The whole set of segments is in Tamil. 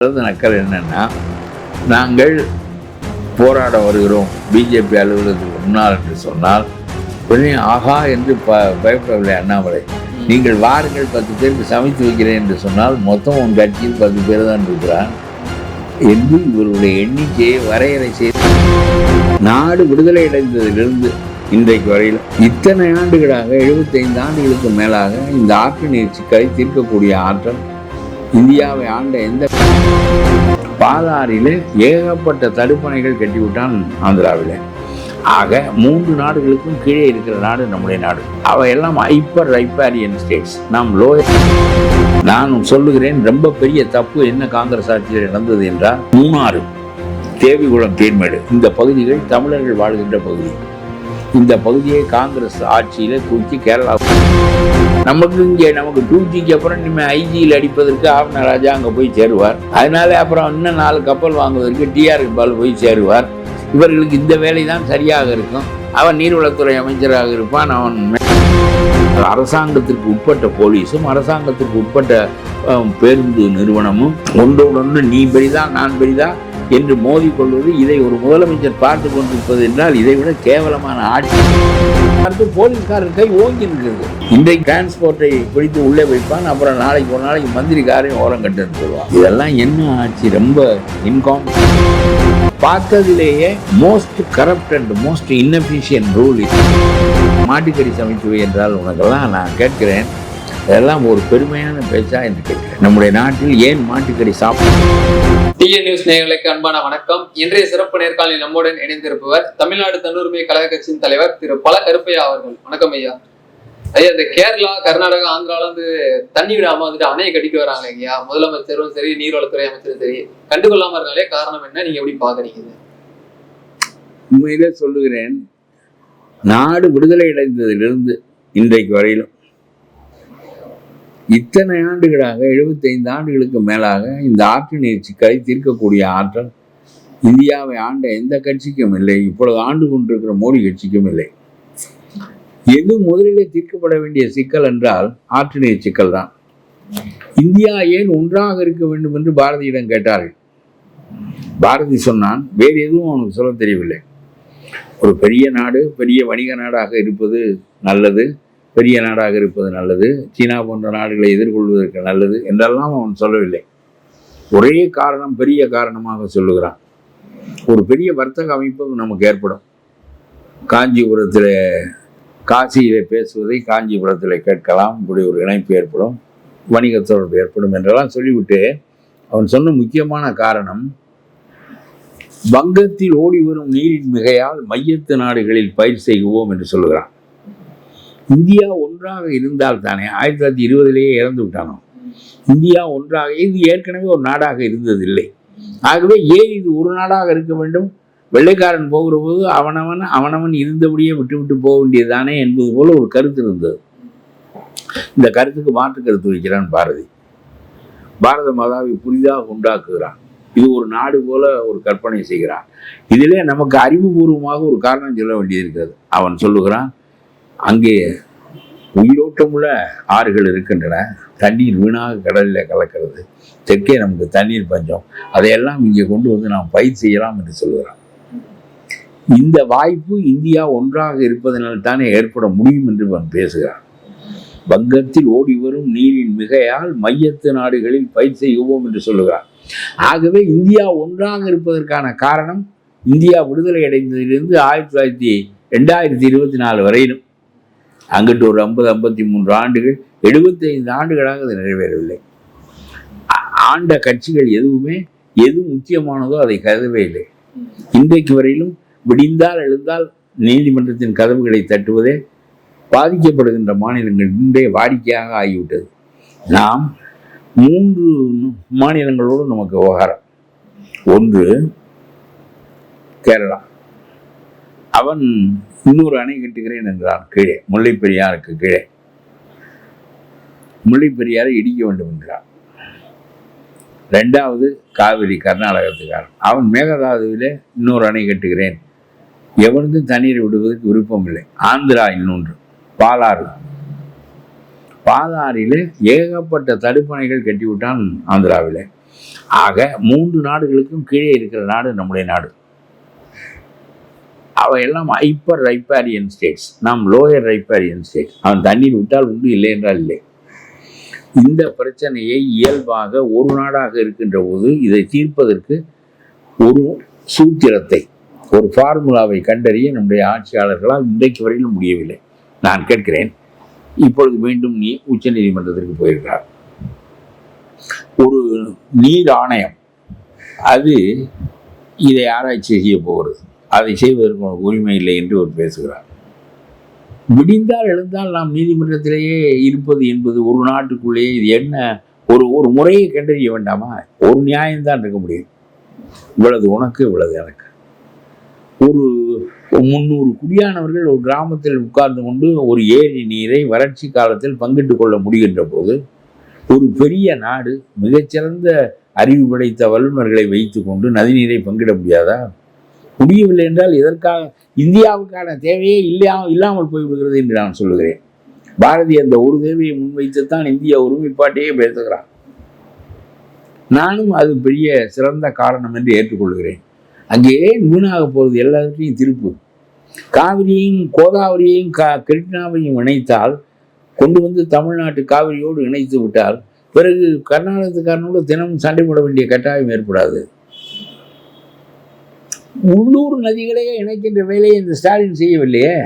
நக்கல் என்னன்னா நாங்கள் போராட வருகிறோம். பிஜேபி அலுவலகத்துக்கு முன்னால் என்று சொன்னால் உடனே ஆகா என்று ப பயப்படவில்லை அண்ணாமலை. நீங்கள் வாருங்கள் பத்து பேருக்கு சமைத்து வைக்கிறேன் என்று சொன்னால் மொத்தம் உன் கட்சியில் பத்து பேர் தான் இருக்கிறான் என்று இவருடைய எண்ணிக்கையை வரையறை செய்து நாடு விடுதலை அடைந்ததிலிருந்து இன்றைக்கு வரையில் இத்தனை ஆண்டுகளாக 75 ஆண்டுகளுக்கு மேலாக இந்த ஆற்று நீர் சிக்கலை தீர்க்கக்கூடிய ஆற்றல் இந்தியாவை ஆண்ட எந்த பாலாறிலே ஏகப்பட்ட தடுப்பணைகள் கட்டிவிட்டான் ஆந்திராவில். ஆக மூன்று நாடுகளுக்கும் கீழே இருக்கிற நாடு நம்முடைய நாடு. அவையெல்லாம் ஹைப்பர் ரைப்பாரியன் ஸ்டேட்ஸ் நாம் லோயர் நான் சொல்லுகிறேன் ரொம்ப பெரிய தப்பு என்ன காங்கிரஸ் ஆட்சியில் நடந்தது என்றால் மூணாறு தேவிகுளம் தேன்மேடு இந்த பகுதிகள் தமிழர்கள் வாழ்கின்ற பகுதி. இந்த பகுதியை காங்கிரஸ் ஆட்சியில் தூக்கி கேரளா நமக்கு இங்கே நமக்கு டூ ஜிக்கு அப்புறம் இனிமேல் ஐஜியில் அடிப்பதற்கு ஆவண ராஜா அங்கே போய் சேருவார். அதனால அப்புறம் இன்னும் நாலு கப்பல் வாங்குவதற்கு டிஆர் பால் போய் சேருவார். இவர்களுக்கு இந்த வேலை தான் சரியாக இருக்கும். அவன் நீர்வளத்துறை அமைச்சராக இருப்பான் அவன் அரசாங்கத்திற்கு உட்பட்ட போலீஸும் அரசாங்கத்திற்கு உட்பட்ட பேருந்து நிறுவனமும் ஒன்றோடொன்று நீ பெரிதா நான் பெரிதா என்று மோதிக்கொள்வது இதை ஒரு முதலமைச்சர் பார்த்து கொண்டிருப்பது என்றால் இதை விட கேவலமான ஆட்சி. பார்த்து போலீஸ்காரர் கை ஓங்கி இருக்கிறது இன்றைக்கு டிரான்ஸ்போர்ட்டை பிடித்து உள்ளே வைப்பான் அப்புறம் நாளைக்கு ஒரு நாளைக்கு மந்திரி காரையும் ஓரம் கட்டுன்னு சொல்லுவான் இதெல்லாம் என்ன ஆட்சி ரொம்ப இன்காம் பார்த்ததிலேயே most corrupt and most inefficient rule மாட்டுக்கறி சமைச்சுவை என்றால் உனக்கெல்லாம் நான் கேட்கிறேன். இதெல்லாம் ஒரு பெருமையான பேச்சா என்று கேட்கிறேன். நம்முடைய நாட்டில் ஏன் மாட்டுக்கறி சாப்பிட டிஎன் நியூஸ் நேயர்களுக்கு அன்பான வணக்கம். இன்றைய சிறப்பு நேர்காணலில் நம்முடன் இணைந்திருப்பவர் தமிழ்நாடு தன்னுரிமை கழக கட்சியின் தலைவர் திரு பல கருப்பையா அவர்கள். வணக்கம் ஐயா. ஐயா இந்த கேரளா கர்நாடகா ஆந்திரால வந்து தண்ணி விடாம வந்துட்டு அணையை கட்டிட்டு வராங்க ஐயா. முதலமைச்சரும் சரி நீர்வளத்துறை அமைச்சரும் சரி. கண்டுகொள்ளாம இருக்காங்களே காரணம் என்ன? நீங்க எப்படி பாக்குறீங்க? உண்மையிலே சொல்லுகிறேன் நாடு விடுதலை அடைந்ததிலிருந்து இன்றைக்கு வரையிலும் இத்தனை ஆண்டுகளாக 75 ஆண்டுகளுக்கு மேலாக இந்த ஆற்று சிக்கலை தீர்க்கக்கூடிய ஆற்றல் இந்தியாவை ஆண்ட எந்த கட்சிக்கும் இல்லை. இப்பொழுது ஆண்டு கொண்டிருக்கிற மோடி கட்சிக்கும் இல்லை. எது முதலிலே தீர்க்கப்பட வேண்டிய சிக்கல் என்றால் ஆற்று நீர் சிக்கல் தான். இந்தியா ஏன் ஒன்றாக இருக்க வேண்டும் என்று பாரதியிடம் கேட்டார்கள். பாரதி சொன்னான் வேறு எதுவும் அவனுக்கு சொல்ல தெரியவில்லை. ஒரு பெரிய நாடு பெரிய வணிக நாடாக இருப்பது நல்லது. பெரிய நாடாக இருப்பது நல்லது. சீனா போன்ற நாடுகளை எதிர்கொள்வதற்கு நல்லது என்றெல்லாம் அவன் சொல்லவில்லை. ஒரே காரணம் பெரிய காரணமாக சொல்லுகிறான். ஒரு பெரிய வர்த்தக அமைப்பு நமக்கு ஏற்படும். காஞ்சிபுரத்தில் காசியில் பேசுவதை காஞ்சிபுரத்தில் கேட்கலாம். இப்படி ஒரு இணைப்பு ஏற்படும். வணிக தொடர்பு ஏற்படும் என்றெல்லாம் சொல்லிவிட்டு அவன் சொன்ன முக்கியமான காரணம் வங்கத்தில் ஓடி வரும் நீரின் மிகையால் மையத்து நாடுகளில் பயிர் செய்வோம் என்று சொல்லுகிறான். இந்தியா ஒன்றாக இருந்தால் தானே ஆயிரத்தி தொள்ளாயிரத்தி இருபதுலேயே இறந்து விட்டானோ? இந்தியா ஒன்றாக இது ஏற்கனவே ஒரு நாடாக இருந்ததில்லை. ஆகவே ஏன் இது ஒரு நாடாக இருக்க வேண்டும்? வெள்ளைக்காரன் போகிற போது அவனவன் அவனவன் இருந்தபடியே விட்டு விட்டு போக வேண்டியதுதானே என்பது போல ஒரு கருத்து இருந்தது. இந்த கருத்துக்கு மாற்று கருத்து வைக்கிறான் பாரதி. பாரத மாதாவை புதிதாக உண்டாக்குகிறான். இது ஒரு நாடு போல ஒரு கற்பனை செய்கிறான். இதிலே நமக்கு அறிவுபூர்வமாக ஒரு காரணம் சொல்ல வேண்டியிருக்கிறது. அவன் சொல்லுகிறான் அங்கே உயிரோட்டமுள்ள ஆறுகள் இருக்கின்றன. தண்ணீர் வீணாக கடலில் கலக்கிறது. தெற்கே நமக்கு தண்ணீர் பஞ்சம். அதையெல்லாம் இங்கே கொண்டு வந்து நாம் பயிர் செய்யலாம் என்று சொல்கிறான் இந்த வாய்ப்பு இந்தியா ஒன்றாக இருப்பதனால் தானே ஏற்பட முடியும் என்று அவன் பேசுகிறான். வங்கத்தில் ஓடி வரும் நீரின் மிகையால் மையத்து நாடுகளில் பயிர் செய்வோம் என்று சொல்லுகிறான். ஆகவே இந்தியா ஒன்றாக இருப்பதற்கான காரணம் இந்தியா விடுதலை அடைந்ததிலிருந்து ஆயிரத்தி தொள்ளாயிரத்தி ரெண்டாயிரத்தி இருபத்தி நாலு வரையிலும் அங்கிட்டு ஒரு ஐம்பது ஐம்பத்தி மூன்று ஆண்டுகள் 75 ஆண்டுகளாக அது நிறைவேறவில்லை. ஆண்ட கட்சிகள் எதுவுமே எது முக்கியமானதோ அதை கருதவே இல்லை. இன்றைக்கு வரையிலும் விடிந்தால் எழுந்தால் நீதிமன்றத்தின் கதவுகளை தட்டுவதே பாதிக்கப்படுகின்ற மாநிலங்கள் இன்றைய வாடிக்கையாக ஆகிவிட்டது. நாம் மூன்று மாநிலங்களோடு நமக்கு விவகாரம். ஒன்று கேரளா. அவன் இன்னொரு அணை கட்டுகிறேன் என்றான். கீழே. முல்லை பெரியாருக்கு கீழே. முல்லை பெரியாரை இடிக்க வேண்டும் என்கிறான் ரெண்டாவது காவிரி கர்நாடகத்துக்காரன். அவன் மேகதாதுவிலே இன்னொரு அணை கட்டுகிறேன். எவனுக்கும் தண்ணீர் விடுவதற்கு விருப்பம் இல்லை ஆந்திரா இன்னொன்று. பாலாறு. பாலாறிலே ஏகப்பட்ட தடுப்பணைகள் கட்டிவிட்டான் ஆந்திராவிலே. ஆக மூன்று நாடுகளுக்கும் கீழே இருக்கிற நாடு நம்முடைய நாடு. அவை எல்லாம் ஹைப்பர் ரைப்பாரியன் ஸ்டேட்ஸ் நாம் லோயர் ரைப்பாரியன் ஸ்டேட் அவன் தண்ணீர் விட்டால் உண்டு இல்லை என்றால் இல்லை. இந்த பிரச்சனையை இயல்பாக ஒரு நாடாக இருக்கின்ற போது இதை தீர்ப்பதற்கு ஒரு சூத்திரத்தை ஒரு ஃபார்முலாவை கண்டறிய நம்முடைய ஆட்சியாளர்களால் இன்றைக்கு வரையிலும் முடியவில்லை. நான் கேட்கிறேன் இப்பொழுது மீண்டும் நீ உச்சநீதிமன்றத்திற்கு போயிருக்கிறார். ஒரு நீர் ஆணையம் அது இதை ஆராய்ச்சி செய்ய போகிறது. அதை செய்வதற்கு உனக்கு உரிமை இல்லை என்று அவர் பேசுகிறார். விடிந்தால் எழுந்தால் நாம் நீதிமன்றத்திலேயே இருப்பது என்பது ஒரு நாட்டுக்குள்ளேயே இது என்ன? ஒரு ஒரு முறையை கண்டறிய வேண்டாமா? ஒரு நியாயம்தான் இருக்க முடியும். இவ்வளவு உனக்கு இவ்வளவு எனக்கு. ஒரு முந்நூறு குடியானவர்கள் ஒரு கிராமத்தில் உட்கார்ந்து கொண்டு ஒரு ஏரி நீரை வறட்சி காலத்தில் பங்கிட்டு கொள்ள முடிகின்ற போது ஒரு பெரிய நாடு மிகச்சிறந்த அறிவு படைத்த வல்லுநர்களை வைத்துக்கொண்டு நதிநீரை பங்கிட முடியாதா? முடியவில்லை என்றால் எதற்காக இந்தியாவுக்கான தேவையே இல்லையா இல்லாமல் போய்விடுகிறது என்று நான் சொல்லுகிறேன். பாரதி அந்த ஒரு தேவையை முன்வைத்துத்தான் இந்திய ஒருமைப்பாட்டையே பேசுகிறான் நானும் அது பெரிய சிறந்த காரணம் என்று ஏற்றுக்கொள்கிறேன். அங்கே வீணாக போகிறது எல்லாத்தையும் திருப்பு. காவிரியையும் கோதாவரியையும் கா கிருஷ்ணாவையும் இணைத்தால் கொண்டு வந்து தமிழ்நாட்டு காவிரியோடு இணைத்து விட்டால் பிறகு கர்நாடகத்துக்காரனோடு தினமும் சண்டை போட வேண்டிய கட்டாயம் ஏற்படாது. உள்ளூர் நதிகளையே இணைக்கின்ற வேலையை இந்த ஸ்டாலின் செய்யவில்லையே.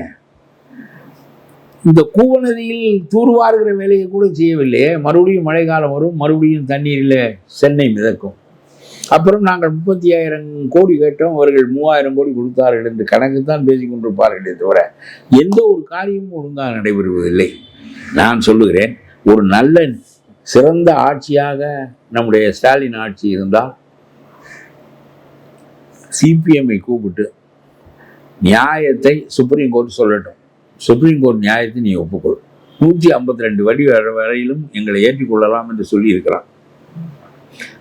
இந்த கூவ நதியில் தூர்வாருகிற வேலையை கூட செய்யவில்லையே. மறுபடியும் மழைக்காலம் வரும் மறுபடியும் தண்ணீரில் சென்னை மிதக்கும். அப்புறம் நாங்கள் முப்பத்தி ஆயிரம் கோடி கேட்டோம் அவர்கள் மூவாயிரம் கோடி கொடுத்தார்கள் என்று கணக்கு தான் பேசிக்கொண்டிருப்பார்களே தவிர எந்த ஒரு காரியமும் ஒழுங்காக நடைபெறுவதில்லை. நான் சொல்லுகிறேன் ஒரு நல்ல சிறந்த ஆட்சியாக நம்முடைய ஸ்டாலின் ஆட்சி இருந்தால் சிபிஎம்ஐ கூப்பிட்டு நியாயத்தை சுப்ரீம் கோர்ட் சொல்லட்டும். சுப்ரீம் கோர்ட் நியாயத்தை நீ ஒப்புக்கொள். நூற்றி ஐம்பத்தி ரெண்டு வடி வர- வரையிலும் எங்களை ஏற்றிக்கொள்ளலாம் என்று சொல்லியிருக்கிறான்.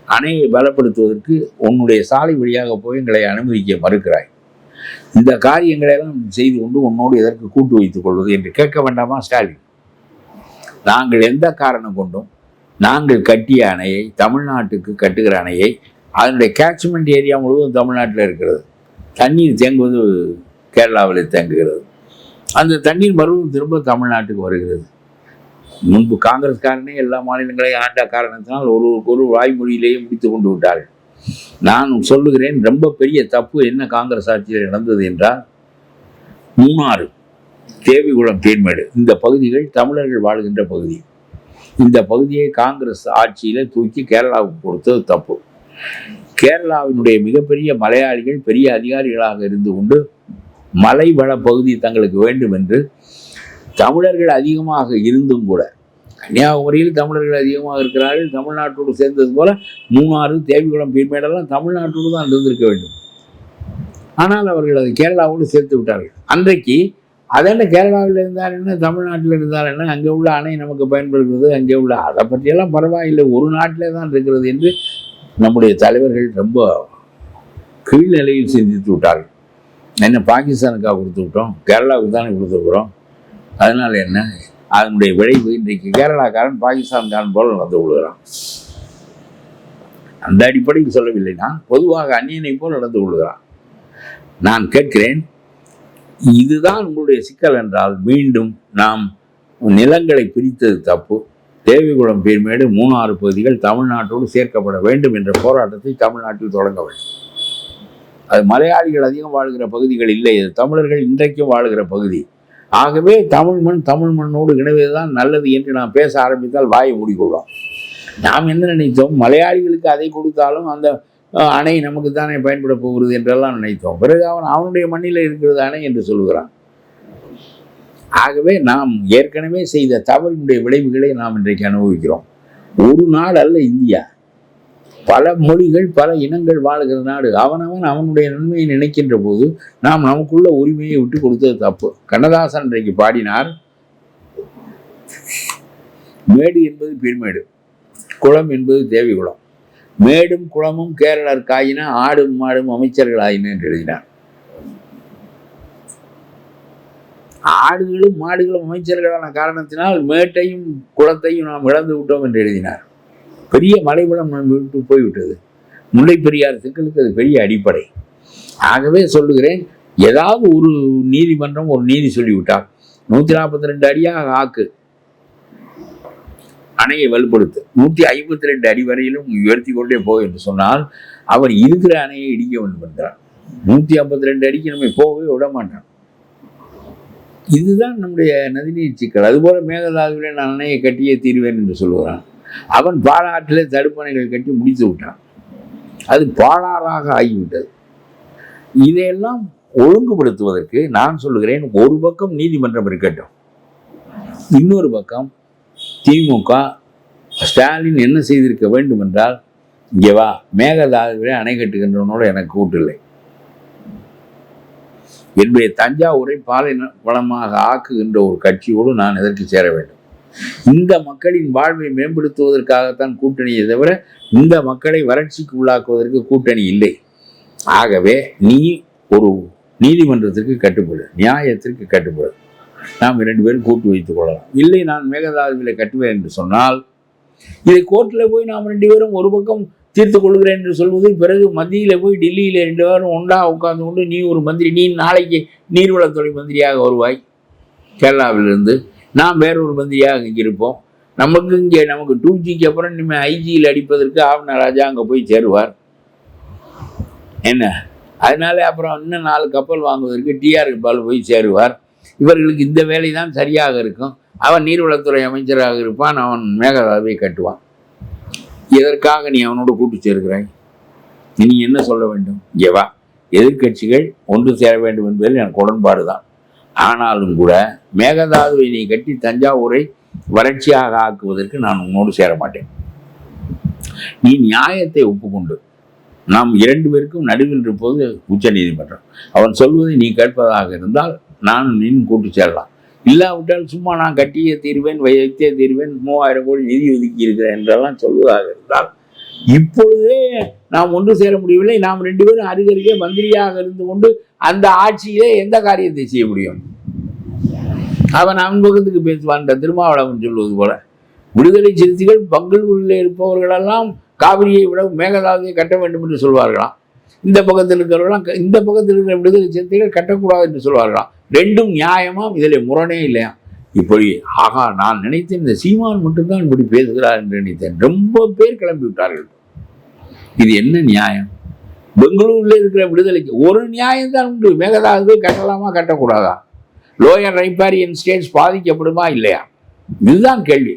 அணையை பலப்படுத்துவதற்கு உன்னுடைய சாலை வழியாக போய் எங்களை அனுமதிக்க மறுக்கிறாய். இந்த காரியங்களெல்லாம் செய்து கொண்டு உன்னோடு எதற்கு கூட்டு வைத்துக் கொள்வது என்று கேட்க வேண்டாமா ஸ்டாலின்? நாங்கள் எந்த காரணம் கொண்டும் நாங்கள் கட்டிய அணையை தமிழ்நாட்டுக்கு கட்டுகிற அணையை அதனுடைய கேட்ச்மெண்ட் ஏரியா முழுவதும் தமிழ்நாட்டில் இருக்கிறது. தண்ணீர் தேங்குவது கேரளாவில் தேங்குகிறது. அந்த தண்ணீர் மறுபடியும் திரும்ப தமிழ்நாட்டுக்கு வருகிறது. முன்பு காங்கிரஸ்காரனே எல்லா மாநிலங்களையும் ஆண்ட காரணத்தினால் ஒரு ஒரு வாய்மொழியிலேயே முடித்து கொண்டு விட்டார்கள். நான் சொல்லுகிறேன் ரொம்ப பெரிய தப்பு என்ன காங்கிரஸ் ஆட்சியில் நடந்தது என்றால் மூணாறு தேவிகுளம் தேன்மேடு இந்த பகுதிகள் தமிழர்கள் வாழ்கின்ற பகுதி. இந்த பகுதியை காங்கிரஸ் ஆட்சியில் தூக்கி கேரளாவுக்கு கொடுத்தது தப்பு. கேரளாவினுடைய மிகப்பெரிய மலையாளிகள் பெரிய அதிகாரிகளாக இருந்து கொண்டு மலை வள பகுதி தங்களுக்கு வேண்டும் என்று தமிழர்கள் அதிகமாக இருந்தும் கூட கன்னியாகுமரியில் தமிழர்கள் அதிகமாக இருக்கிறார்கள் தமிழ்நாட்டோடு சேர்ந்தது போல மூணாறு தேவிகுளம் பீர்மேடெல்லாம் தமிழ்நாட்டோடு தான் இருந்திருக்க வேண்டும். ஆனால் அவர்கள் அதை கேரளாவோடு சேர்த்து விட்டார்கள். அன்றைக்கு அதென்ன கேரளாவில் இருந்தால் என்ன தமிழ்நாட்டில் இருந்தால் என்ன அங்கே உள்ள அணை நமக்கு பயன்படுகிறது அங்கே உள்ள அதை பற்றியெல்லாம் பரவாயில்லை ஒரு நாட்டிலே தான் இருக்கிறது என்று நம்முடைய தலைவர்கள் ரொம்ப கீழ்நிலையில் சிந்தித்து விட்டார்கள். என்ன பாகிஸ்தானுக்காக கொடுத்து விட்டோம் கேரளாவுக்கு தானே கொடுத்துருக்குறோம் அதனால் என்ன அதனுடைய விளைவு இன்றைக்கு கேரளாக்காரன் பாகிஸ்தான்காரன் போல நடந்து கொள்கிறான் அந்த அடிப்படையில் சொல்லவில்லைன்னா பொதுவாக அந்நியனை போல் நடந்து கொள்கிறான். நான் கேட்கிறேன் இதுதான் உங்களுடைய சிக்கல் என்றால் மீண்டும் நாம் நிலங்களை பிரித்தது தப்பு. தேவிகுளம் பீர்மேடு மூணாறு பகுதிகள் தமிழ்நாட்டோடு சேர்க்கப்பட வேண்டும் என்ற போராட்டத்தை தமிழ்நாட்டில் தொடங்க வேண்டும். அது மலையாளிகள் அதிகம் வாழ்கிற பகுதிகள் இல்லை. இது தமிழர்கள் இன்றைக்கும் வாழ்கிற பகுதி. ஆகவே தமிழ் மண் தமிழ் மண்ணோடு இணைவதுதான் நல்லது என்று நாம் பேச ஆரம்பித்தால் வாயை மூடிக்கொள்வோம். நாம் என்ன நினைத்தோம்? மலையாளிகளுக்கு அதை கொடுத்தாலும் அந்த அணை நமக்கு தானே பயன்பட போகிறது என்றெல்லாம் நினைத்தோம். பிறகு அவன் அவனுடைய மண்ணில் இருக்கிறது அணை என்று சொல்கிறான் ஆகவே நாம் ஏற்கனவே செய்த தவறினுடைய விளைவுகளை நாம் இன்றைக்கு அனுபவிக்கிறோம். ஒரு நாடு அல்ல இந்தியா. பல மொழிகள் பல இனங்கள் வாழுகிற நாடு. அவனவன் அவனுடைய நன்மையை நினைக்கின்ற போது நாம் நமக்குள்ள உரிமையை விட்டு கொடுத்தது தப்பு. கண்ணதாசன் இன்றைக்கு பாடினார் மேடு என்பது பின்மேடு குளம் என்பது தேவிகுளம். மேடும் குளமும் கேரளர் காயின ஆடும் மாடும் அமைச்சர்கள் ஆயின என்று எழுதினார். ஆடுகளும் மாடுகளும் அமைச்சர்களான காரணத்தினால் மேட்டையும் குளத்தையும் நாம் இழந்து விட்டோம் என்று எழுதினார். பெரிய மலைவளம் நம் விட்டு போய்விட்டது. முல்லை பெரியார் சிக்கலுக்கு அது பெரிய அடிப்படை. ஆகவே சொல்லுகிறேன் ஏதாவது ஒரு நீதிமன்றம் ஒரு நீதி சொல்லிவிட்டால் நூற்றி நாற்பத்தி ரெண்டு அடியாக ஆக்கு. அணையை வலுப்படுத்து. நூற்றி ஐம்பத்தி ரெண்டு அடி வரையிலும் உயர்த்தி கொண்டே போ என்று சொன்னால் அவர் இருக்கிற அணையை இடிக்க வேண்டும் என்றார். நூற்றி ஐம்பத்தி ரெண்டு அடிக்கு நம்ம போகவே விட மாட்டான். இதுதான் நம்முடைய நதிநீர் சிக்கல் அதுபோல மேகதாதுவிலே நான் அணையை கட்டியே தீர்வேன் என்று சொல்லுகிறான். அவன் பாலாற்றிலே தடுப்பணைகள் கட்டி முடித்து விட்டான். அது பாலாறாக ஆகிவிட்டது. இதையெல்லாம் ஒழுங்குபடுத்துவதற்கு நான் சொல்லுகிறேன் ஒரு பக்கம் நீதிமன்றம் இருக்கட்டும் இன்னொரு பக்கம் திமுக ஸ்டாலின் என்ன செய்திருக்க வேண்டும் என்றால் இங்கே வா மேகதாதுவிலே அணை கட்டுகின்றவனோடு எனக்கு கூட்டில்லை என்னுடைய தஞ்சாவூரை பாலின வளமாக ஆக்குகின்ற ஒரு கட்சியோடு நான் எதற்கு சேர வேண்டும்? இந்த மக்களின் வாழ்வை மேம்படுத்துவதற்காகத்தான் கூட்டணியை தவிர இந்த மக்களை வறட்சிக்கு உள்ளாக்குவதற்கு கூட்டணி இல்லை. ஆகவே நீ ஒரு நீதிமன்றத்திற்கு கட்டுப்படு நியாயத்திற்கு கட்டுப்படு. நாம் இரண்டு பேரும் கூட்டு வைத்துக் கொள்ளலாம். இல்லை நான் மேகதாதுவில் கட்டுவேன் என்று சொன்னால் இதை கோர்ட்டில் போய் நாம் ரெண்டு பேரும் ஒரு பக்கம் தீர்த்து கொள்கிறேன் என்று சொல்வது பிறகு மத்தியில் போய் டெல்லியில் ரெண்டு பேரும் ஒன்றா உட்கார்ந்து கொண்டு நீ ஒரு மந்திரி நீ நாளைக்கு நீர்வளத்துறை மந்திரியாக வருவாய். கேரளாவிலிருந்து நான் வேறொரு மந்திரியாக இங்கே இருப்போம். நமக்கு இங்கே நமக்கு டூ ஜிக்கு அப்புறம் இனிமேல் ஐஜியில் அடிப்பதற்கு ஆவண ராஜா அங்கே போய் சேருவார். என்ன? அதனால அப்புறம் இன்னும் நாலு கப்பல் வாங்குவதற்கு டிஆர் பால் போய் சேருவார். இவர்களுக்கு இந்த வேலை தான் சரியாக இருக்கும். அவன் நீர்வளத்துறை அமைச்சராக இருப்பான் அவன் மேகதாவை கட்டுவான். எதற்காக நீ அவனோடு கூட்டு சேர்க்கிறாய் நீ என்ன சொல்ல வேண்டும்? இங்கே எதிர்கட்சிகள் எதிர்க்கட்சிகள் ஒன்று சேர வேண்டும் என்பதில் எனக்கு உடன்பாடு தான். ஆனாலும் கூட மேகதாதுவை நீ கட்டி தஞ்சாவூரை வறட்சியாக ஆக்குவதற்கு நான் உன்னோடு சேர மாட்டேன். நீ நியாயத்தை ஒப்புக்கொண்டு. நாம் இரண்டு பேருக்கும் நடுவில் இருப்பது உச்ச நீதிமன்றம் அவன் சொல்வதை நீ கேட்பதாக இருந்தால் நானும் நீனும் கூட்டு சேரலாம். இல்லாவிட்டால் சும்மா நான் கட்டியே தீர்வேன் வைத்தே தீர்வேன் மூவாயிரம் கோடி நிதி ஒதுக்கி இருக்கிறேன் என்றெல்லாம் சொல்வதாக இருந்தால் இப்பொழுதே நாம் ஒன்று சேர முடியவில்லை. நாம் ரெண்டு பேரும் அருகருகே மந்திரியாக இருந்து கொண்டு அந்த ஆட்சியிலே எந்த காரியத்தை செய்ய முடியும்? அவன் அன்பகத்துக்கு பேசுவான். திருமாவளவன் சொல்வது போல விடுதலை சிறுத்தைகள் பங்களூரில் இருப்பவர்களெல்லாம் காவிரியை விட மேகதாதுவை கட்ட வேண்டும் என்று சொல்வார்களாம். இந்த பக்கத்தில் இருக்கிறவர்களாம் இந்த பக்கத்தில் இருக்கிற விடுதலை சிறுத்தைகள் கட்டக்கூடாது என்று சொல்வார்களாம். ரெண்டும் நியாயமாம் இதில் முரணே இல்லையா? இப்படி ஆகா நான் நினைத்தேன் இந்த சீமான் மட்டும்தான் இப்படி பேசுகிறார் என்று நினைத்தேன். ரொம்ப பேர் கிளம்பி விட்டார்கள். இது என்ன நியாயம்? பெங்களூரில் இருக்கிற விடுதலைக்கு ஒரு நியாயம் தான் உண்டு. மேகதாது கட்டலாமா கட்டக்கூடாதா? லோயர் ரைப்பாரியன் ஸ்டேட்ஸ் பாதிக்கப்படுமா இல்லையா? இதுதான் கேள்வி.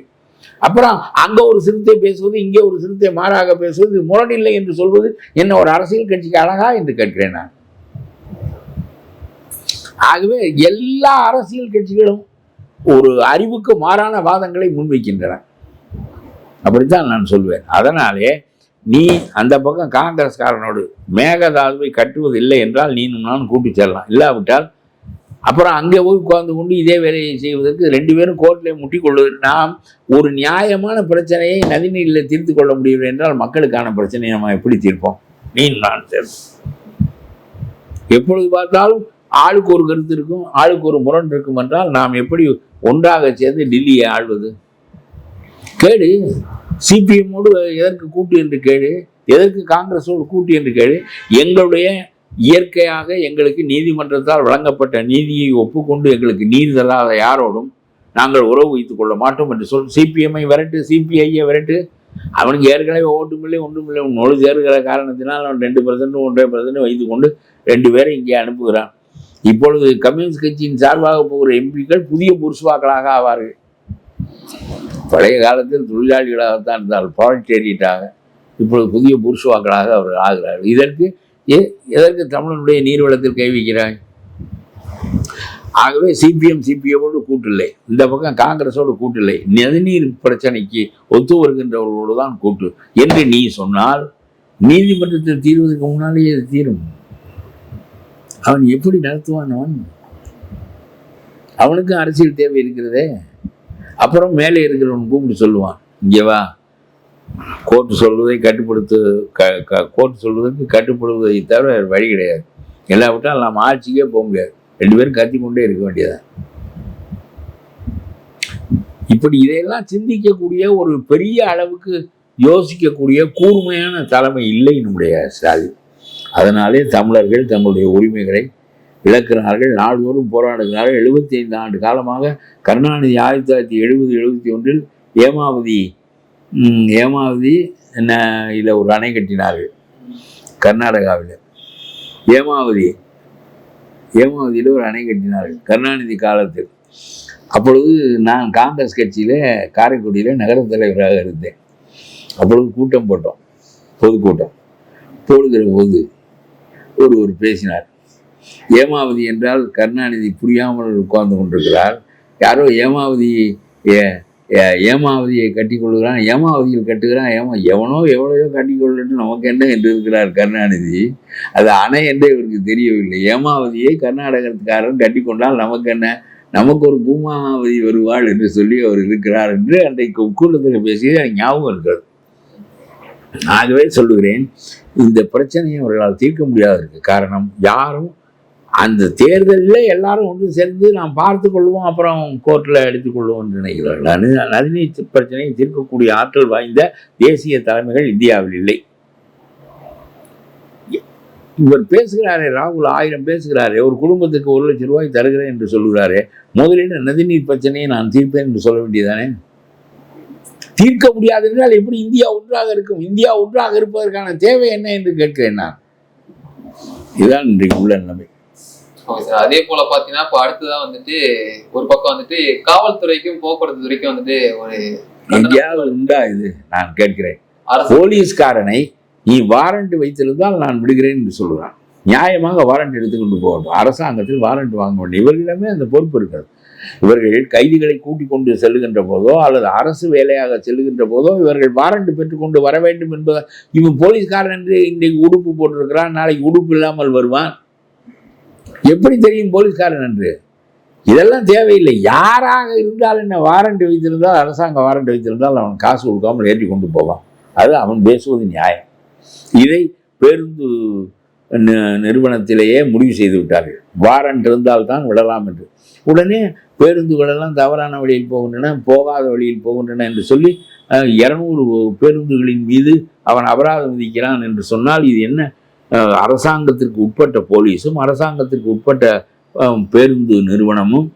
அப்புறம் அங்கே ஒரு சிறுத்தை பேசுவது இங்கே ஒரு சிறுத்தை மாறாக பேசுவது முரணில்லை என்று சொல்வது என்ன ஒரு அரசியல் கட்சிக்கு அழகா என்று கேட்கிறேன் நான். ஆகவே எல்லா அரசியல் கட்சிகளும் ஒரு அறிவுக்கு மாறான வாதங்களை முன்வைக்கின்றன. அப்படித்தான் நான் சொல்வேன். அதனாலே நீ அந்த பக்கம் காங்கிரஸ்காரனோடு மேகதாதுவை கட்டுவதில்லை என்றால் நீனும் நான் கூட்டி செல்லலாம். இல்லாவிட்டால் அப்புறம் அங்கே போய் உட்கார்ந்து கொண்டு இதே வேலையை செய்வதற்கு ரெண்டு பேரும் கோர்ட்டில் முட்டிக் நாம் ஒரு நியாயமான பிரச்சனையை நதிநீரில் தீர்த்து கொள்ள முடியவில்லை என்றால் மக்களுக்கான பிரச்சனையை நம்ம எப்படி தீர்ப்போம்? நீ நான் சேர்ந்து. எப்பொழுது பார்த்தாலும் ஆளுக்கு ஒரு கருத்து இருக்கும் ஆளுக்கு ஒரு முரண் இருக்கும் என்றால் நாம் எப்படி ஒன்றாக சேர்ந்து டெல்லியை ஆள்வது? கேடு. சிபிஎம்மோடு எதற்கு கூட்டு என்று கேடு? எதற்கு காங்கிரஸோடு கூட்டு என்று கேடு? எங்களுடைய இயற்கையாக எங்களுக்கு நீதிமன்றத்தால் வழங்கப்பட்ட நீதியை ஒப்புக்கொண்டு எங்களுக்கு நீதி தராத யாரோடும் நாங்கள் உறவு வைத்துக் கொள்ள மாட்டோம் என்று சொல் சிபிஎம்ஐ விரட்டு சிபிஐயை விரட்டு. அவனுக்கு ஏற்கனவே ஓட்டும் இல்லை ஒன்றும் இல்லை உன்னோடு சேருகிற காரணத்தினால் அவன் ரெண்டு பர்சன்ட் ஒன்றரை பர்சன்ட் வைத்துக்கொண்டு ரெண்டு பேரை இங்கே அனுப்புகிறான். இப்பொழுது கம்யூனிஸ்ட் கட்சியின் சார்பாக போகிற எம்பிக்கள் புதிய புருஷுவாக்களாக ஆவார்கள். பழைய காலத்தில் தொழிலாளிகளாகத்தான் இருந்தால் பாலிட்டேரியட்டாக இப்பொழுது புதிய புருஷுவாக்களாக அவர்கள் ஆகிறார்கள். இதற்கு ஏ எதற்கு தமிழனுடைய நீர்வளத்தில் கை வைக்கிறாய்? ஆகவே சிபிஎம் சிபிஎம்மோடு கூட்டில்லை. இந்த பக்கம் காங்கிரஸோடு கூட்டில்லை. நதிநீர் பிரச்சனைக்கு ஒத்து வருகின்றவர்களோடு தான் கூட்டு. என்று நீ சொன்னால் நீதிமன்றத்தில் தீர்வதற்கு முன்னாலேயே இது தீரும். அவன் எப்படி நடத்துவான் அவன்? அவனுக்கும் அரசியல் தேவை இருக்கிறதே. அப்புறம் மேலே இருக்கிறவன் கூப்பிட்டு சொல்லுவான் இங்கே வா. கோர்ட்டு சொல்வதை கட்டுப்படுத்து க க கோர்ட்டு சொல்வதற்கு கட்டுப்படுவதை தவிர வேறு வழி கிடையாது. எல்லாவிட்டால் நாம் ஆட்சிக்கே போக முடியாது. ரெண்டு பேரும் கத்தி கொண்டே இருக்க வேண்டியதான் இப்படி இதையெல்லாம் சிந்திக்கக்கூடிய ஒரு பெரிய அளவுக்கு யோசிக்கக்கூடிய கூர்மையான தலைமை இல்லை நம்முடைய ஸ்டாலின் அதனாலே தமிழர்கள் தங்களுடைய உரிமைகளை இழக்கிறார்கள். நாள்தோறும் போராடுகிறார்கள். எழுபத்தி ஐந்து ஆண்டு காலமாக கருணாநிதி ஆயிரத்தி தொள்ளாயிரத்தி எழுபது எழுபத்தி ஒன்றில் ஏமாவதி ஏமாவதி இதில் ஒரு அணை கட்டினார்கள். கர்நாடகாவில். ஏமாவதி ஏமாவதியில் ஒரு அணை கட்டினார்கள். கருணாநிதி காலத்தில். அப்பொழுது நான் காங்கிரஸ் கட்சியில் காரைக்குடியில் நகர தலைவராக இருந்தேன். அப்பொழுது கூட்டம் போட்டோம். பொதுக்கூட்டம். போடுகிற போது ஒருவர் பேசினார். ஏமாவதி என்றால் கருணாநிதி புரியாமல் உட்கார்ந்து கொண்டிருக்கிறார். யாரோ ஏமாவதி ஏ- ஏ- ஏமாவதியை கட்டி கொள்கிறான் ஏமாவதியில் கட்டுகிறான் ஏமா எவனோ எவ்வளோயோ கட்டி கொள்ளட்டும் நமக்கு என்ன என்று இருக்கிறார் கருணாநிதி. அது அணை என்றே இவருக்கு தெரியவில்லை. ஏமாவதியை கர்நாடகத்துக்காரன் கட்டி கொண்டால் நமக்கு என்ன? நமக்கு ஒரு பூமாவதி வருவாள் என்று சொல்லி அவர் இருக்கிறார் என்று அன்றைக்கு கூட்டத்தில் பேசியது எனக்கு ஞாபகம் இருக்கிறது. ஆகவே சொல்லுகிறேன் இந்த பிரச்சனையை அவர்களால் தீர்க்க முடியாததற்கு காரணம் யாரும் அந்த தேர்தலில் எல்லாரும் ஒன்று சேர்ந்து நாம் பார்த்து கொள்வோம் அப்புறம் கோர்ட்டில் எடுத்துக்கொள்வோம் என்று நினைக்கிறார்கள். அது நதிநீர் பிரச்சனையை தீர்க்கக்கூடிய ஆற்றல் வாய்ந்த தேசிய தலைமைகள் இந்தியாவில் இல்லை. இவர் பேசுகிறாரே ராகுல் ஆயிரம் பேசுகிறாரே ஒரு குடும்பத்துக்கு ஒரு லட்சம் ரூபாய் தருகிறேன் என்று சொல்கிறாரே முதலில் நதிநீர் பிரச்சனையை நான் தீர்ப்பேன் என்று சொல்ல வேண்டியதானே? தீர்க்க முடியாது என்றால் எப்படி இந்தியா ஒன்றாக இருக்கும்? இந்தியா ஒன்றாக இருப்பதற்கான தேவை என்ன என்று கேட்கிறேன் நான். இதுதான் இன்றைக்கு உள்ள நிலைமை. அதே போல பாத்தீங்கன்னா இப்போ அடுத்ததான் வந்துட்டு ஒரு பக்கம் வந்துட்டு காவல்துறைக்கும் போக்குவரத்து துறைக்கும் வந்துட்டு ஒரு எங்கேயாவது உண்டா இது? நான் கேட்கிறேன். போலீஸ்காரனை நீ வாரண்ட் வைத்திருந்தால் நான் விடுகிறேன் என்று சொல்கிறான் நியாயமாக வாரண்ட் எடுத்துக்கொண்டு போகட்டும். அரசாங்கத்தில் வாரண்ட் வாங்க வேண்டும். இவர்களிடமே அந்த பொறுப்பு இருக்கிறது. இவர்கள் கைதிகளை கூட்டிக் கொண்டு செல்லுகின்ற போதோ அல்லது அரசு வேலையாக செல்லுகின்ற போதோ இவர்கள் வாரண்ட் பெற்றுக்கொண்டு வர வேண்டும் என்பதை இவன் போலீஸ்காரன் என்று இன்றைக்கு உடுப்பு போட்டிருக்கிறான் நாளைக்கு உடுப்பு இல்லாமல் வருவான். எப்படி தெரியும் போலீஸ்காரன் என்று? இதெல்லாம் தேவையில்லை. யாராக இருந்தால் என்ன வாரண்ட் வைத்திருந்தால் அரசாங்க வாரண்ட் வைத்திருந்தால் அவன் காசு கொடுக்காமல் ஏற்றி கொண்டு போவான். அது அவன் பேசுவது நியாயம். இதை பேருந்து நிறுவனத்திலேயே முடிவு செய்து விட்டார்கள். வாரண்ட் இருந்தால்தான் விடலாம் என்று. உடனே பேருந்துகளெல்லாம் தவறான வழியில் போகின்றன போகாத வழியில் போகின்றன என்று சொல்லி இரநூறு பேருந்துகளின் மீது அவன் அபராதம் விதிக்கிறான் என்று சொன்னால் இது என்ன? அரசாங்கத்திற்கு உட்பட்ட போலீஸும் அரசாங்கத்திற்கு உட்பட்ட பேருந்து நிறுவனமும்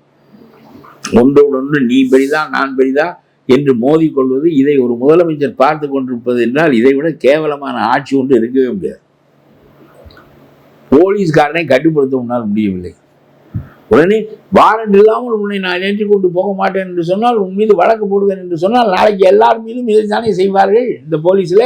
ஒன்றோடொன்று நீ பெரிதா நான் பெரிதா என்று மோதிக்கொள்வது இதை ஒரு முதலமைச்சர் பார்த்து கொண்டிருப்பது என்றால் இதை விட கேவலமான ஆட்சி ஒன்று இருக்கவே முடியாது. போலீஸ்காரனை கட்டுப்படுத்த உன்னால் முடியவில்லை. உடனே வாரண்ட் இல்லாமல் உன்னை நான் ஏற்றி கொண்டு போக மாட்டேன் என்று சொன்னால் உன் மீது வழக்கு போடுவேன் என்று சொன்னால் நாளைக்கு எல்லார் மீதும் இதை தானே செய்வார்கள் இந்த போலீஸில்?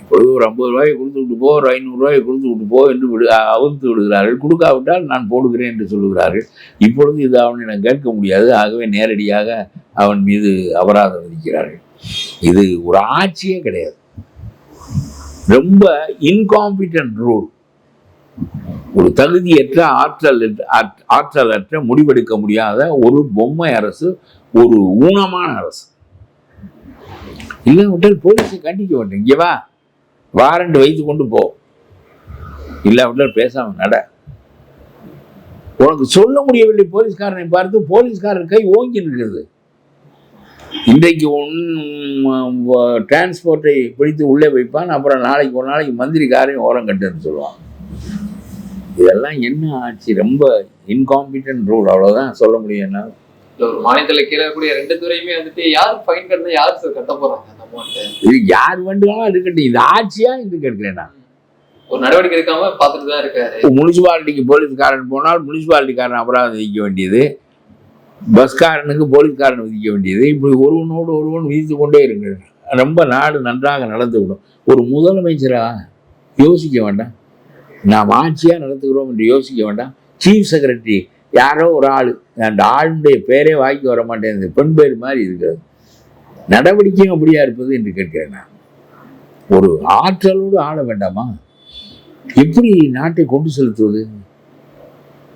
இப்பொழுது ஒரு ஐம்பது ரூபாயை கொடுத்து விட்டு போ ஒரு ஐநூறுரூவாயை கொடுத்து விட்டு போ என்று விடு அவுழ்த்து விடுகிறார்கள். கொடுக்காவிட்டால் நான் போடுகிறேன் என்று சொல்லுகிறார்கள். இப்பொழுது இது அவனிடம் கேட்க முடியாது. ஆகவே நேரடியாக அவன் மீது அபராதம் விதிக்கிறார்கள். இது ஒரு ஆட்சியே கிடையாது. ரொம்ப இன்காம்பிட்டன்ட் ரூல் ஒரு தகுதியற்ற ஆற்றல் ஆற்றலற்ற முடிவெடுக்க முடியாத ஒரு பொம்மை அரசு ஒரு ஊனமான அரசு. இல்லாவிட்டால் போலீஸை கண்டிக்க வேண்டும். இங்கே வா. வாரண்ட் வைத்து கொண்டு போ. இல்லாவிட்டால் பேசாம நட. உனக்கு சொல்ல முடியவில்லை போலீஸ்காரனை பார்த்து போலீஸ்காரர் கை ஓங்கி நிற்கிறது. இன்றைக்கு ஒன் டிரான்ஸ்போர்ட்டை பிடித்து உள்ளே வைப்பான். அப்புறம் நாளைக்கு ஒரு நாளைக்கு மந்திரி காரையும் ஓரம் கட்டுன்னு சொல்லுவான். இதெல்லாம் என்ன ஆச்சு? ரொம்ப இன்காம்பிட்டன்ட் ரூல் அவ்வளவுதான் சொல்ல முடியும் என்னால. இல்ல ஒரு மாநிலத்துல கீழே இருக்கக்கூடிய ரெண்டு துறையுமே வந்துட்டு யார் ஃபைன் கட்டினா யார் சார் கட்ட அந்த அமௌண்ட் இது யார் வேண்டுமானாலும் இருக்கட்டும் இது ஆட்சியா? என்று கேட்கிறேன் நான். ஒரு நடவடிக்கை எடுக்காம பார்த்துட்டு தான் இருக்காரு. முனிசிபாலிட்டிக்கு போலீஸ்காரன் போனால் முனிசிபாலிட்டிக்காரன் அபராதம் விதிக்க வேண்டியது. பஸ்காரனுக்கு போலீஸ்காரன் விதிக்க வேண்டியது. இப்படி ஒருவனோடு ஒருவன் விதித்து கொண்டே இருங்க ரொம்ப நாடு நன்றாக நடந்து விடும். ஒரு முதலமைச்சரா? யோசிக்க வேண்டாம். நாம் ஆட்சியாக நடத்துகிறோம் என்று யோசிக்க வேண்டாம். சீஃப் செக்ரட்டரி யாரோ ஒரு ஆள். அந்த ஆளுடைய பேரே வாய்க்கு வர மாட்டேங்குது. பெண் பேர் மாதிரி இருக்கிறது. நடவடிக்கையும் அப்படியா இருப்பது என்று கேட்கிறேன் நான். ஒரு ஆற்றலோடு ஆள வேண்டாமா? எப்படி நாட்டை கொண்டு செலுத்துவது?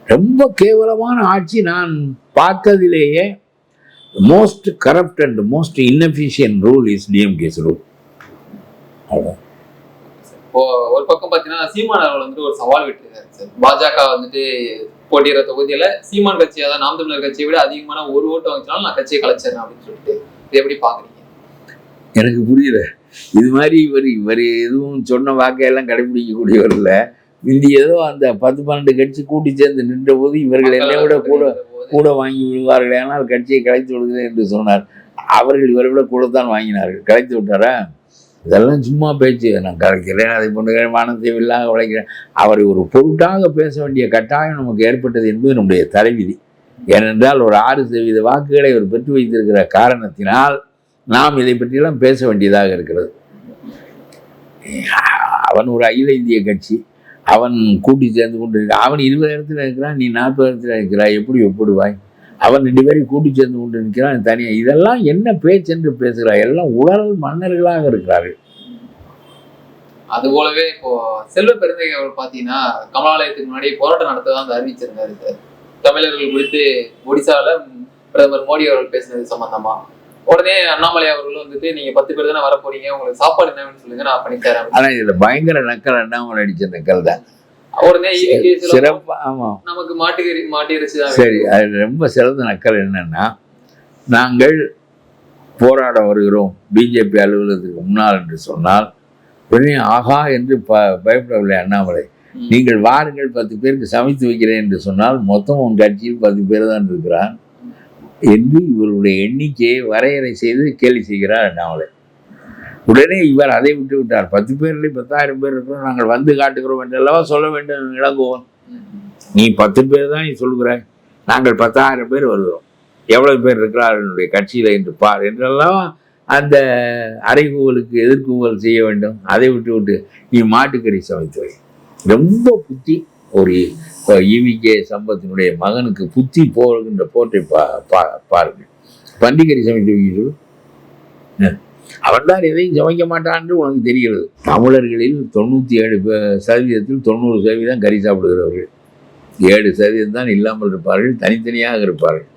ரொம்ப கேவலமான ஆட்சி நான் பார்த்ததிலேயே most corrupt and most inefficient rule is DMK's rule அவ்வளோ ஒரு பக்கம் பாத்தீங்கன்னா சீமான் அவர்கள் வந்துட்டு ஒரு சவால் விட்டுருக்காரு சார். பாஜக வந்துட்டு போட்டியிட தொகுதியில சீமான் கட்சி அதாவது நாம் தமிழர் கட்சியை விட அதிகமான ஒரு ஓட்டு வாங்கினாலும் நான் கட்சியை கலைச்சிடறேன் அப்படின்னு சொல்லிட்டு இது எப்படி பாக்குறீங்க? எனக்கு புரியல. இது மாதிரி இவர் இவர் எதுவும் சொன்ன வாக்கையெல்லாம் கடைபிடிக்கக்கூடியவர் இல்லை இது ஏதோ அந்த பத்து பன்னெண்டு கட்சி கூட்டி சேர்ந்து நின்ற போது இவர்கள் என்னை விட கூட கூட வாங்கி விடுவார்கள் ஆனால் கட்சியை கலைத்து விடுகிறேன் என்று சொன்னார். அவர்கள் இவரை விட கூட தான் வாங்கினார்கள். கலைத்து விட்டாரா? இதெல்லாம் சும்மா பேச்சு. நான் கலைக்கிறேன் அதை பண்ணுகிறேன் வானத்தை இல்லாத உழைக்கிறேன். அவரை ஒரு பொருட்டாக பேச வேண்டிய கட்டாயம் நமக்கு ஏற்பட்டது என்பது நம்முடைய தலைவிதி. ஏனென்றால் ஒரு ஆறு சதவீத வாக்குகளை அவர் பெற்று வைத்திருக்கிற காரணத்தினால் நாம் இதை பற்றியெல்லாம் பேச வேண்டியதாக இருக்கிறது. அவன் ஒரு அகில இந்திய கட்சி. அவன் கூட்டி சேர்ந்து கொண்டு அவன் இருபது இடத்துல இருக்கிறான் நீ நாற்பது இடத்துல இருக்கிறாய் எப்படி ஒப்பிடுவாய்? அவன் ரெண்டு பேரையும் கூட்டி சேர்ந்து கொண்டு நிற்கிறான். தனியாக இதெல்லாம் என்ன பேச்சென்று பேசுகிறாய்? எல்லாம் உடல் மன்னர்களாக இருக்கிறார்கள். அது போலவே இப்போ செல்வ பெருந்தகை அவர் பாத்தீங்கன்னா கமலாலயத்துக்கு முன்னாடி போராட்டம் நடத்ததான் அந்த அறிவிச்சிருந்தாரு சார். தமிழர்கள் குறித்து ஒடிசால பிரதமர் மோடி அவர்கள் பேசினது சம்பந்தமா? உடனே அண்ணாமலை அவர்களும் வந்துட்டு நீங்க பத்து பேர் தானே வர போறீங்க உங்களுக்கு சாப்பாடு என்ன வேணும்னு சொல்லுங்க நான் பண்ணித்தரேன் ஆனால் இதில் பயங்கர நக்கல் அண்ணாமலை அடிச்ச நக்கல் தான் உடனே சிறப்பு ஆமாம் நமக்கு மாட்டுக்கறி மாட்டு இறைச்சி தான் சரி அது ரொம்ப சிறந்த நக்கல் என்னன்னா நாங்கள் போராட வருகிறோம். பிஜேபி அலுவலகத்துக்கு முன்னால் என்று சொன்னால் உடனே ஆகா என்று ப பயப்படவில்லை அண்ணாமலை. நீங்கள் வாருங்கள் பத்து பேருக்கு சமைத்து வைக்கிறேன் என்று சொன்னால் மொத்தம் உன் கட்சியில் பத்து பேர் தான் இருக்கிறான் என்று இவருடைய எண்ணிக்கையை வரையறை செய்து கேலி செய்கிறார் அண்ணாமலை. உடனே இவர் அதை விட்டு விட்டார். பத்து பேர்லேயும் பத்தாயிரம் பேர் இருக்கிறோம். நாங்கள் வந்து காட்டுகிறோம் என்றெல்லாம் சொல்ல வேண்டும் இளங்குவோம் நீ பத்து பேர் தான் நீ சொல்கிறாய் நாங்கள் பத்தாயிரம் பேர் வருகிறோம். எவ்வளவு பேர் இருக்கிறார் என்னுடைய கட்சியில் என்று பார் என்றெல்லாம் அந்த அறைகூவலுக்கு எதிர்கூவல் செய்ய வேண்டும். அதை விட்டு விட்டு நீ மாட்டுக்கறி சமைத்து வை. ரொம்ப புத்தி ஒரு இவிகே சம்பத்தினுடைய மகனுக்கு புத்தி போகின்ற போற்றை பா பா பாருங்கள். பண்டிகரி சமைத்து வைக்கிறது அவன்தான் எதையும் சமைக்க மாட்டான் என்று உனக்கு தெரிகிறது. தமிழர்களில் தொண்ணூற்றி ஏழு சதவீதத்தில் தொண்ணூறு சதவீதம் கறி சாப்பிடுகிறவர்கள். ஏழு சதவீதம் தான் இல்லாமல் இருப்பார்கள் தனித்தனியாக இருப்பார்கள்.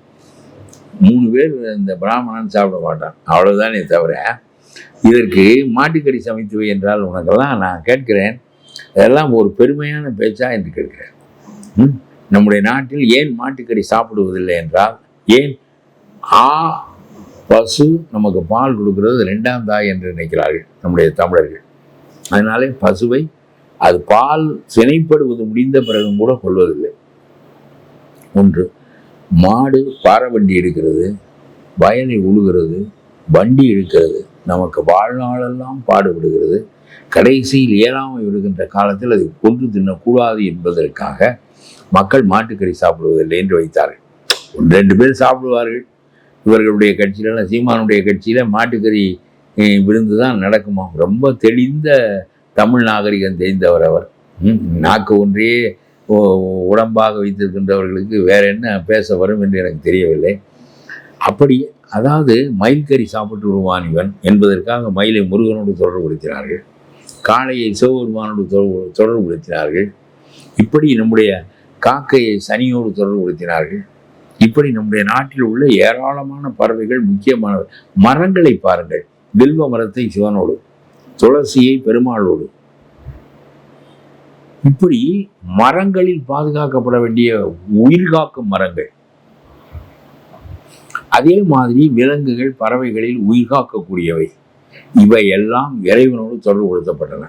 மூணு பேர் இந்த பிராமணன் சாப்பிட மாட்டான். அவ்வளவுதானே தவிர இதற்கு மாட்டுக்கறி சமைத்துவை என்றால் உனக்கெல்லாம் நான் கேட்கிறேன். அதெல்லாம் ஒரு பெருமையான பேச்சா என்று கேட்கிறேன். நம்முடைய நாட்டில் ஏன் மாட்டுக்கறி சாப்பிடுவதில்லை என்றால் ஏன் ஆ பசு நமக்கு பால் கொடுக்கிறது ரெண்டாம் தாய் என்று நினைக்கிறார்கள் நம்முடைய தமிழர்கள். அதனாலே பசுவை அது பால் சினைப்படுவது முடிந்த பிறகும் கூட கொள்வதில்லை. ஒன்று மாடு பாறை வண்டி எடுக்கிறது வயலை உழுகிறது வண்டி இழுக்கிறது நமக்கு வாழ்நாளெல்லாம் பாடுபடுகிறது கடைசியில் ஏழாமை விடுகின்ற காலத்தில் அதை கொன்று தின்னக்கூடாது என்பதற்காக மக்கள் மாட்டுக்கறி சாப்பிடுவதில்லை என்று வைத்தார்கள். ரெண்டு பேர் சாப்பிடுவார்கள். இவர்களுடைய கட்சியிலலாம் சீமானுடைய கட்சியில் மாட்டுக்கறி விருந்து தான் நடக்குமா ரொம்ப தெளிந்த தமிழ் நாகரிகம் தெரிந்தவர் அவர். நாக்கு ஒன்றே உடம்பாக வைத்திருக்கின்றவர்களுக்கு வேற என்ன பேச வரும் என்று எனக்கு தெரியவில்லை. அப்படி அதாவது மயில்கறி சாப்பிட்டு விடுவான் இவன் என்பதற்காக மயிலை முருகனோடு தொடர்புபடுத்தினார்கள் காளையை சிவபெருமானோடு தொடர்பு தொடர்புபடுத்தினார்கள் இப்படி நம்முடைய காக்கையை சனியோடு தொடர்புபடுத்தினார்கள் இப்படி நம்முடைய நாட்டில் உள்ள ஏராளமான பறவைகள் முக்கியமானவை. மரங்களை பாருங்கள். வில்வ மரத்தை சிவனோடு துளசியை பெருமாளோடு. இப்படி மரங்களில் பாதுகாக்கப்பட வேண்டிய உயிர்காக்கும் மரங்கள். அதே மாதிரி விலங்குகள் பறவைகளில் உயிர்காக்கக்கூடியவை இவை எல்லாம் இறைவனோடு தொடர்புபடுத்தப்பட்டன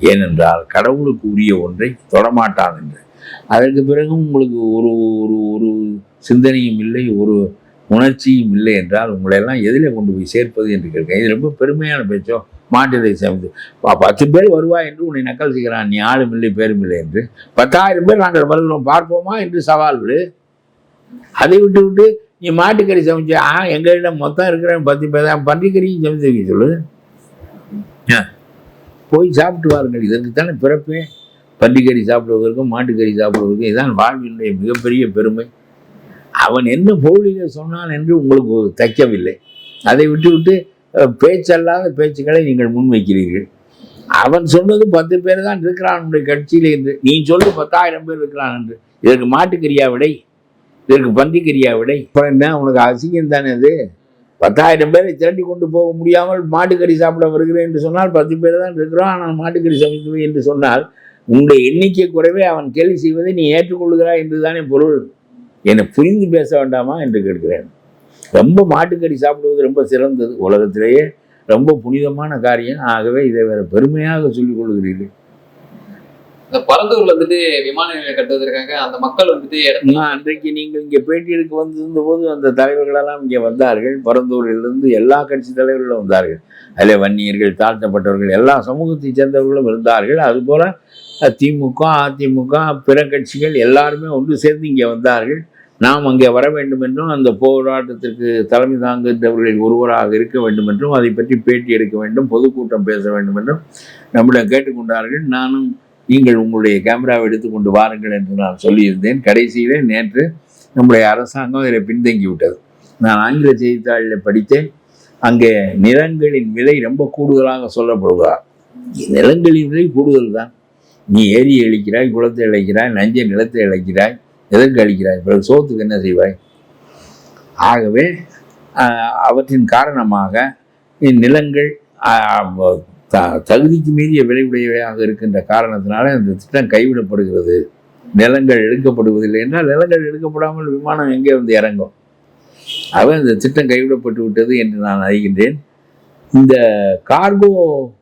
ஏனென்றால் கடவுளுக்கு உரிய ஒன்றை தொடமாட்டான் என்று. அதற்கு பிறகு உங்களுக்கு ஒரு ஒரு ஒரு சிந்தனையும் இல்லை ஒரு உணர்ச்சியும் இல்லை என்றால் உங்களை எல்லாம் எதில் கொண்டு போய் சேர்ப்பது என்று கேட்க இது ரொம்ப பெருமையான பேச்சோ மாட்டுதை சேர்ந்து பத்து பேர் வருவாய் என்று உன்னை நக்கல் செய்கிறான். நீ ஆளும் இல்லை பேரும் இல்லை என்று. பத்தாயிரம் பேர் நாங்கள் வருகிறோம். பார்ப்போமா என்று சவால் விடு. அதை விட்டு விட்டு நீ மாட்டுக்கறி சமைச்சு ஆ எங்களிடம் மொத்தம் இருக்கிற பத்து பேர் தான். பன்றிக்கறியும் சமைச்சு வைக்க சொல்லு. ஆ. போய் சாப்பிட்டு வாருங்கள். இதற்கு தானே பிறப்பே. பன்றிக்கறி சாப்பிடுவதற்கும் மாட்டுக்கறி சாப்பிடுவதற்கும் இதுதான் வாழ்வினுடைய மிகப்பெரிய பெருமை. அவன் என்ன பொருளிலே சொன்னான் என்று உங்களுக்கு தைக்கவில்லை அதை விட்டு விட்டு பேச்சல்லாத பேச்சுக்களை நீங்கள் முன்வைக்கிறீர்கள். அவன் சொன்னது பத்து பேர் தான் இருக்கிறான் உன்னுடைய கட்சியில் என்று. நீ சொல்லு பத்தாயிரம் பேர் இருக்கிறான் என்று. இதற்கு மாட்டுக்கறியா விடை. இதற்கு பந்திக்கிரியா விடை. இப்போ என்ன? உனக்கு அசிங்கம் தானே அது? பத்தாயிரம் பேரை திரட்டி கொண்டு போக முடியாமல் மாட்டுக்கறி சாப்பிட வருகிறேன் என்று சொன்னால் பத்து பேர் தான் இருக்கிறோம். ஆனால் மாட்டுக்கறி சமைத்து என்று சொன்னால் உங்களுடைய எண்ணிக்கை குறைவே அவன் கேள்வி செய்வதை நீ ஏற்றுக்கொள்கிறாய் என்று தானே பொருள். என்னை புரிந்து பேச வேண்டாமா என்று கேட்கிறேன். ரொம்ப மாட்டுக்கறி சாப்பிடுவது ரொம்ப சிறந்தது. உலகத்திலேயே ரொம்ப புனிதமான காரியம். ஆகவே இதை வேற பெருமையாக சொல்லிக் கொள்கிறீர்கள். இந்த பரந்தூர்ல வந்துட்டு விமான நிலையம் கட்டுவதற்காக அந்த மக்கள் வந்துட்டு அன்றைக்கு நீங்கள் இங்கே பேட்டியெடுக்க வந்திருந்த போது அந்த தலைவர்களெல்லாம் இங்கே வந்தார்கள். பரந்தூரிலிருந்து எல்லா கட்சி தலைவர்களும் வந்தார்கள். அதில் வன்னியர்கள் தாழ்த்தப்பட்டவர்கள் எல்லா சமூகத்தைச் சேர்ந்தவர்களும் இருந்தார்கள். அதுபோல திமுக அதிமுக பிற கட்சிகள் எல்லாருமே ஒன்று சேர்ந்து இங்கே வந்தார்கள். நாம் அங்கே வர வேண்டும் என்றும் அந்த போராட்டத்திற்கு தலைமை தாங்குகின்றவர்களில் ஒருவராக இருக்க வேண்டும் என்றும் அதை பற்றி பேட்டி எடுக்க வேண்டும் பொதுக்கூட்டம் பேச வேண்டும் என்றும் நம்மிடம் கேட்டுக்கொண்டார்கள். நானும் நீங்கள் உங்களுடைய கேமராவை எடுத்துக்கொண்டு வாருங்கள் என்று நான் சொல்லியிருந்தேன். கடைசியிலே நேற்று நம்முடைய அரசாங்கம் இதில் பின்தங்கி விட்டது நான் ஆங்கில செய்தித்தாளில் படித்தேன். அங்கே நிலங்களின் விலை ரொம்ப கூடுதலாக சொல்லப்படுகிறார். நிலங்களின் விலை கூடுதல் தான் நீ ஏரியை இழைக்கிறாய் குளத்தை இழைக்கிறாய் நஞ்சை நிலத்தை இழைக்கிறாய் எதற்கு அழிக்கிறாய் பிறகு சோத்துக்கு என்ன செய்வாய்? ஆகவே அவற்றின் காரணமாக இந்நிலங்கள் த- தகுதிக்கு மீறிய விளைவுடையவையாக இருக்கின்ற காரணத்தினால இந்த திட்டம் கைவிடப்படுகிறது. நிலங்கள் எடுக்கப்படுவதில்லை என்றால் நிலங்கள் எடுக்கப்படாமல் விமானம் எங்கே வந்து இறங்கும்? அவன் இந்த திட்டம் கைவிடப்பட்டு விட்டது என்று நான் அறிகின்றேன். இந்த கார்கோ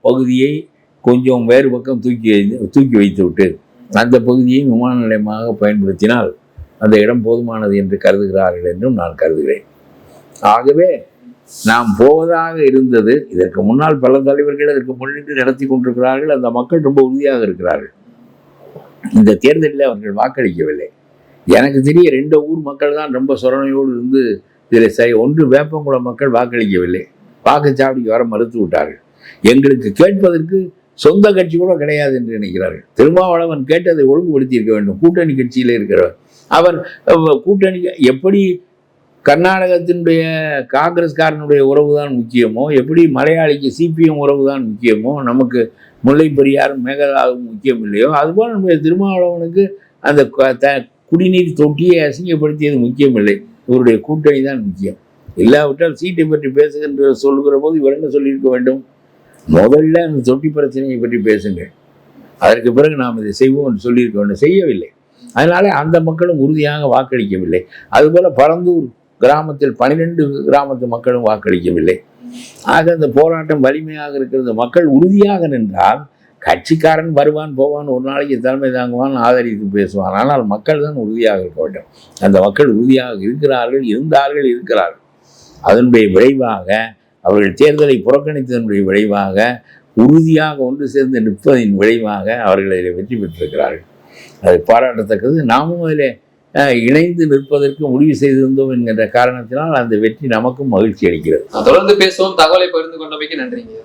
பகுதியை கொஞ்சம் வேறு பக்கம் தூக்கி வை- தூக்கி வைத்து விட்டு அந்த பகுதியை விமான நிலையமாக பயன்படுத்தினால் அந்த இடம் போதுமானது என்று கருதுகிறார்கள் என்றும் நான் கருதுகிறேன். ஆகவே நாம் போவதாக இருந்தது இதற்கு முன்னால் பல தலைவர்கள் இதற்கு முன்னிட்டு நடத்தி கொண்டிருக்கிறார்கள் அந்த மக்கள் ரொம்ப உறுதியாக இருக்கிறார்கள். இந்த தேர்தலில் அவர்கள் வாக்களிக்கவில்லை. எனக்கு தெரிய ரெண்டு ஊர் மக்கள் தான் ரொம்ப சொரணையோடு இருந்து இதில் சரி ஒன்று வேப்பங்குளம் மக்கள் வாக்களிக்கவில்லை. வாக்குச்சாவடிக்கு வர மறுத்து விட்டார்கள். எங்களுக்கு கேட்பதற்கு சொந்த கட்சி கூட கிடையாது என்று நினைக்கிறார்கள். திருமாவளவன் கேட்டதை ஒழுங்குபடுத்தி இருக்க வேண்டும். கூட்டணி கட்சியில் இருக்கிறவர். அவர் கூட்டணி எப்படி கர்நாடகத்தினுடைய காங்கிரஸ்காரனுடைய உறவு தான் முக்கியமோ எப்படி மலையாளிக்கு சிபிஎம் உறவு தான் முக்கியமோ நமக்கு முல்லை பெரியாரும் மேகதாவும் முக்கியம் இல்லையோ அதுபோல் நம்முடைய திருமாவளவனுக்கு அந்த க- த குடிநீர் தொட்டியை அசிங்கப்படுத்தியது முக்கியம் இல்லை. இவருடைய கூட்டணி தான் முக்கியம். இல்லாவிட்டால் சீட்டை பற்றி பேசுகின்ற சொல்லுகிற போது இவர் என்ன சொல்லியிருக்க வேண்டும்? முதல்ல அந்த தொட்டி பிரச்சனையை பற்றி பேசுங்கள். அதற்கு பிறகு நாம் இதை செய்வோம் என்று சொல்லியிருக்க வேண்டும். செய்யவில்லை. அதனால அந்த மக்களும் உறுதியாக வாக்களிக்கவில்லை. அதுபோல பரந்தூர் கிராமத்தில் பனிரெண்டு கிராமத்து மக்களும் வாக்களிக்கவில்லை. ஆக இந்த போராட்டம் வலிமையாக இருக்கிறது. மக்கள் உறுதியாக நின்றால் கட்சிக்காரன் வருவான் போவான் ஒரு நாளைக்கு தலைமை தாங்குவான் ஆதரித்து பேசுவான். ஆனால் மக்கள் தான் உறுதியாக இருக்க வேண்டும். அந்த மக்கள் உறுதியாக இருக்கிறார்கள் இருந்தார்கள் இருக்கிறார்கள். அதனுடைய விளைவாக அவர்கள் தேர்தலை புறக்கணித்ததனுடைய விளைவாக உறுதியாக ஒன்று சேர்ந்து நிற்பதின் விளைவாக அவர்கள் அதில் வெற்றி பெற்றிருக்கிறார்கள். அது பாராட்டத்தக்கது. நாமும் அதில் இணைந்து நிற்பதற்கு முடிவு செய்திருந்தோம் என்கின்ற காரணத்தினால் அந்த வெற்றி நமக்கும் மகிழ்ச்சி அளிக்கிறது. தொடர்ந்து பேசுவோம். தகவலை பகிர்ந்து கொண்டமைக்கு நன்றிங்க.